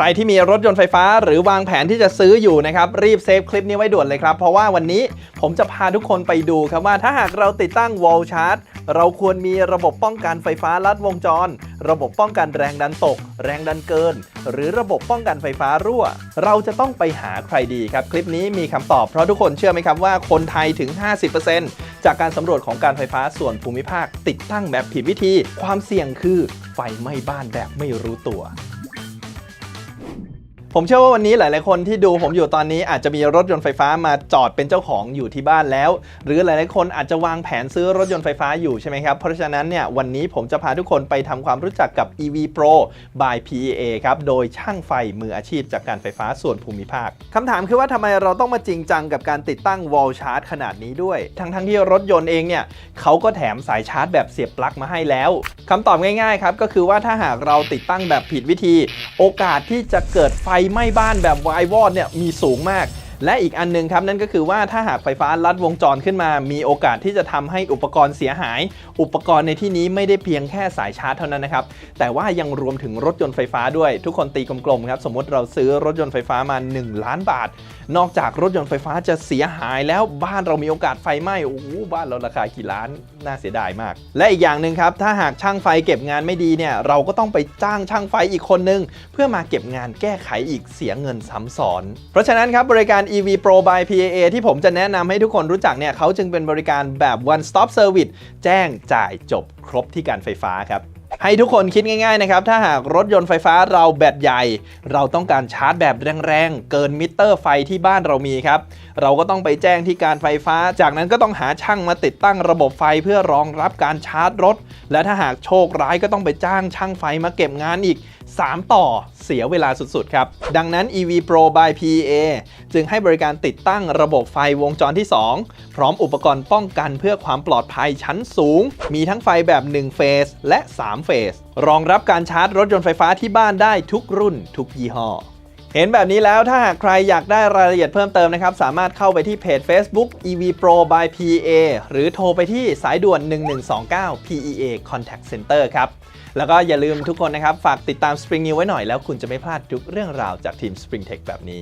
ใครที่มีรถยนต์ไฟฟ้าหรือวางแผนที่จะซื้ออยู่นะครับรีบเซฟคลิปนี้ไว้ด่วนเลยครับ เพราะว่าวันนี้ผมจะพาทุกคนไปดูครับว่าถ้าหากเราติดตั้ง wall charge เราควรมีระบบป้องกันไฟฟ้าลัดวงจร ระบบป้องกันแรงดันตก แรงดันเกิน หรือระบบป้องกันไฟฟ้ารั่ว เราจะต้องไปหาใครดีครับ คลิปนี้มีคำตอบเพราะทุกคนเชื่อไหมครับว่าคนไทยถึง 50%จากการสำรวจของการไฟฟ้าส่วนภูมิภาค ติดตั้งแบบผิดวิธี ความเสี่ยงคือไฟไหม้บ้านแบบไม่รู้ตัว ผมเชื่อว่าวันนี้หลาย ๆ คนที่ดูผมอยู่ตอนนี้อาจจะมีรถยนต์ไฟฟ้ามาจอดเป็นเจ้าของอยู่ที่บ้านแล้ว หรือหลาย ๆ คนอาจจะวางแผนซื้อรถยนต์ไฟฟ้าอยู่ใช่ไหมครับ เพราะฉะนั้นเนี่ยวันนี้ผมจะพาทุกคนไปทำความรู้จักกับ EV Pro by PEA ครับ โดยช่างไฟมืออาชีพจากการไฟฟ้าส่วนภูมิภาคคำถามคือว่าทำไมเราต้องมาจริงจังกับการติดตั้ง wall charge ขนาดนี้ด้วย ทั้ง ๆ ที่รถยนต์เองเนี่ยเขาก็แถมสายชาร์จแบบเสียบปลั๊กมาให้แล้วคำตอบง่าย ๆ ครับก็คือว่าถ้าหากเราติดตั้งแบบผิดวิธี โอกาสที่จะเกิดไฟไหม้บ้านแบบวายวอดเนี่ยมีสูงมาก และอีกอันหนึงครับนั่นก็คือว่าถ้าหากไฟฟ้าลัดวงจรขึ้นมา มีโอกาสที่จะทำให้อุปกรณ์เสียหาย อุปกรณ์ในที่นี้ไม่ได้เพียงแค่สายชาร์จเท่านั้นนะครับ แต่ว่ายังรวมถึงรถยนต์ไฟฟ้าด้วย ทุกคนตีกลมๆครับสมมติเราซื้อรถยนต์ไฟฟ้ามา 1 ล้านบาท นอกจากรถยนต์ไฟฟ้าจะเสียหายแล้วบ้านเรามีโอกาสไฟไหม้โอ้โหบ้านเราราคากี่ล้านน่าเสียดายมาก และอีกอย่างหนึ่งครับถ้าหากช่างไฟเก็บงานไม่ดีเนี่ยเราก็ต้องไปจ้างช่างไฟอีกคนนึงเพื่อมาเก็บงานแก้ไขอีกเสียเงินซ้ำซ้อน เพราะฉะนั้นครับบริการ EV Pro by PAA ที่ผมจะแนะนำให้ทุกคนรู้จักเนี่ยเขาจึงเป็นบริการแบบ one stop service แจ้งจ่ายจบครบที่การไฟฟ้าครับให้ทุกคนคิดง่ายๆนะครับ ถ้าหากรถยนต์ไฟฟ้าเราแบตใหญ่ เราต้องการชาร์จแบบแรงๆ เกินมิเตอร์ไฟที่บ้านเรามีครับ เราก็ต้องไปแจ้งที่การไฟฟ้า จากนั้นก็ต้องหาช่างมาติดตั้งระบบไฟเพื่อรองรับการชาร์จรถ และถ้าหากโชคร้ายก็ต้องไปจ้างช่างไฟมาเก็บงานอีก 3 ต่อเสียเวลาสุดๆ ครับ ดังนั้น EV Pro by PEA จึงให้บริการติดตั้งระบบไฟวงจรที่ 2 พร้อมอุปกรณ์ป้องกันเพื่อความปลอดภัยชั้นสูง มีทั้งไฟแบบ 1 เฟส และ 3 เฟส รองรับการชาร์จรถยนต์ไฟฟ้าที่บ้านได้ทุกรุ่นทุกยี่ห้อ เห็นแบบนี้แล้วถ้าหากใครอยากได้รายละเอียดเพิ่มเติมนะครับ สามารถเข้าไปที่เพจ Facebook EV Pro by PEA หรือโทรไปที่สายด่วน 1129 PEA Contact Center ครับ แล้วก็อย่าลืมทุกคนนะครับ ฝากติดตาม Spring New ไว้หน่อยแล้วคุณจะไม่พลาดทุกเรื่องราวจากทีม Spring Tech แบบนี้